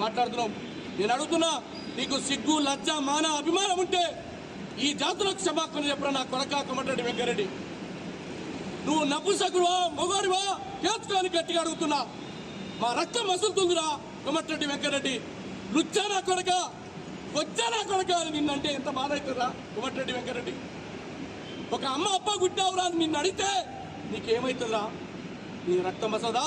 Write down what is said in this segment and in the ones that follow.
మాట్లాడుతున్నాం. నేను అడుగుతున్నా నీకు సిగ్గు లజ్జ మాన అభిమానం ఉంటే ఈ జాతులకు క్షమాపణ చెప్పరా నా కొరక కొమటిరెడ్డి వెంకరెడ్డి? నువ్వు నపుసకుడువా మొగాడివా తేల్చుకోని గట్టిగా అడుగుతున్నా. మా రక్తం మసులుతుందిరా కొమటరెడ్డి వెంకరెడ్డి. లుచ్చా నా కొరక వచ్చా నా కొరక అని నిన్నంటే ఎంత బాధ అవుతుందా కొమటిరెడ్డి వెంకరెడ్డి? ఒక అమ్మ అప్ప గుట్టావురా అని నిన్ను అడిగితే నీకేమైతుందా నీ రక్తం మసదా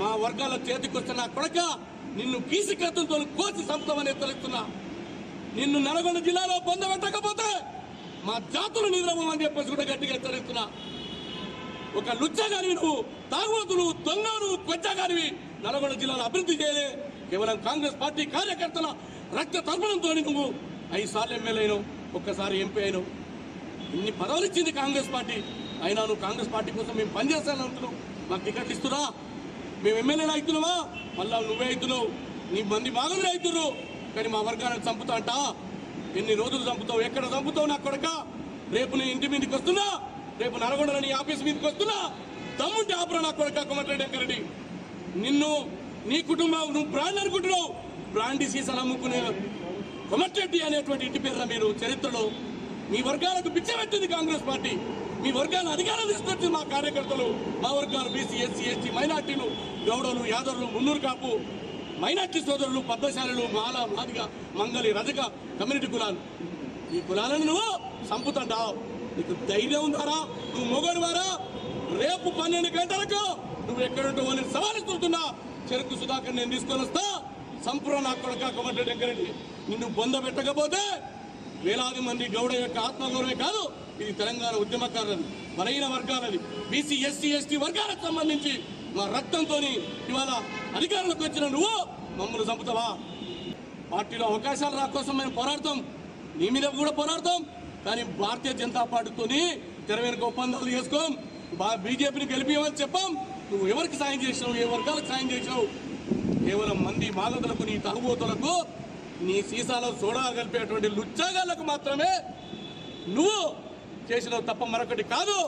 మా వర్గాల చేతికొచ్చిన కొడక నిన్ను కీసి కత్తులతో కోసి సంపుతామని హెచ్చరిస్తున్నా. నిన్ను నల్గొండ జిల్లాలో పొందబెట్టకపోతే మా జాతులు నిద్రమని చెప్పేసి కూడా గట్టిగా హెచ్చరిస్తున్నా. ఒక లుచ్చగానివి నువ్వు తాగుబోతులు దొంగలు కొచ్చగానివి నల్గొండ జిల్లాలో అభివృద్ధి చేయలే. కేవలం కాంగ్రెస్ పార్టీ కార్యకర్తల రక్త తర్పణంతో నువ్వు ఐదు సార్లు ఎమ్మెల్యే అయినావు ఒక్కసారి ఎంపీ అయినావు. ఇన్ని పదవులు ఇచ్చింది కాంగ్రెస్ పార్టీ. అయినా నువ్వు కాంగ్రెస్ పార్టీ కోసం మేము పనిచేస్తాను అంటున్నావు. మాకు టికెట్లు ఇస్తున్నా మేము ఎమ్మెల్యేలు అవుతున్నావా మళ్ళా నువ్వే అవుతున్నావు. నీ మంది మాగదులు అవుతున్నారు కానీ మా వర్గాన్ని చంపుతా అంట? ఎన్ని రోజులు చంపుతావు? ఎక్కడ చంపుతావు నా కొడక? రేపు నీ ఇంటి మీదకి వస్తున్నా? రేపు నరగొండలో నీ ఆఫీస్ మీదకి వస్తున్నా? తమ్ముంటే ఆపరా నా కొడక కొమటిరెడ్డి వెంకరెడ్డి. నిన్ను నీ కుటుంబం నువ్వు బ్రాండ్ అనుకుంటున్నావు. బ్రాండ్ సీసాలు అమ్ముకునే కొమటిరెడ్డి అనేటువంటి ఇంటి పేరున మీరు చరిత్రలో మీ వర్గాలకు పిచ్చబెట్టింది కాంగ్రెస్ పార్టీ. మీ వర్గాన్ని అధికారం తీసుకొచ్చి మా కార్యకర్తలు మా వర్గాలు బీసీ ఎస్సీ ఎస్టీ మైనార్టీలు గౌడలు యాదవులు మున్నూరు కాపు మైనార్టీ సోదరులు పద్మశాలలు మాల మాదిగ మంగలి రజక కమ్యూనిటీ కులాలు. ఈ కులాలను నువ్వు సంపుతంటావు నీకు ధైర్యం ఉందారా? నువ్వు మొగడు వారా రేపు పన్నెండు గంటలకు నువ్వు ఎక్కడుంటావు అని సవాలిస్తున్నా చెరుకు సుధాకర్ నేను తీసుకొని వస్తా. సంపూర్ణ నా కొడక కొమటి వెంకరెడ్డి నిన్ను బొంద పెట్టకపోతే వేలాది మంది గౌడ యొక్క ఆత్మగౌరవే కాదు ఇది తెలంగాణ ఉద్యమకారులది బలహీన వర్గాలది. బీసీ ఎస్సీ ఎస్టీ వర్గాలకు సంబంధించి మా రక్తంతో ఇవాళ అధికారంలోకి వచ్చిన నువ్వు మమ్మల్ని చంపుతావా? పార్టీలో అవకాశాలు రా కోసం మేము పోరాడతాం. నీ మీద కూడా పోరాడతాం. కానీ భారతీయ జనతా పార్టీతోని తెర వెనుక ఒప్పందాలు చేసుకోం. బా- బీజేపీని గెలిపించమని చెప్పాం. నువ్వు ఎవరికి సాయం చేసినావు? ఏ వర్గాలకు సాయం చేసినావు? కేవలం మంది మాగదులకు నీ తాగుబోతులకు నీ సీసాలో సోడా కలిపేటువంటి లుచ్చాగాళ్ళకు మాత్రమే నువ్వు చేసినావు తప్ప మరొకటి కాదు.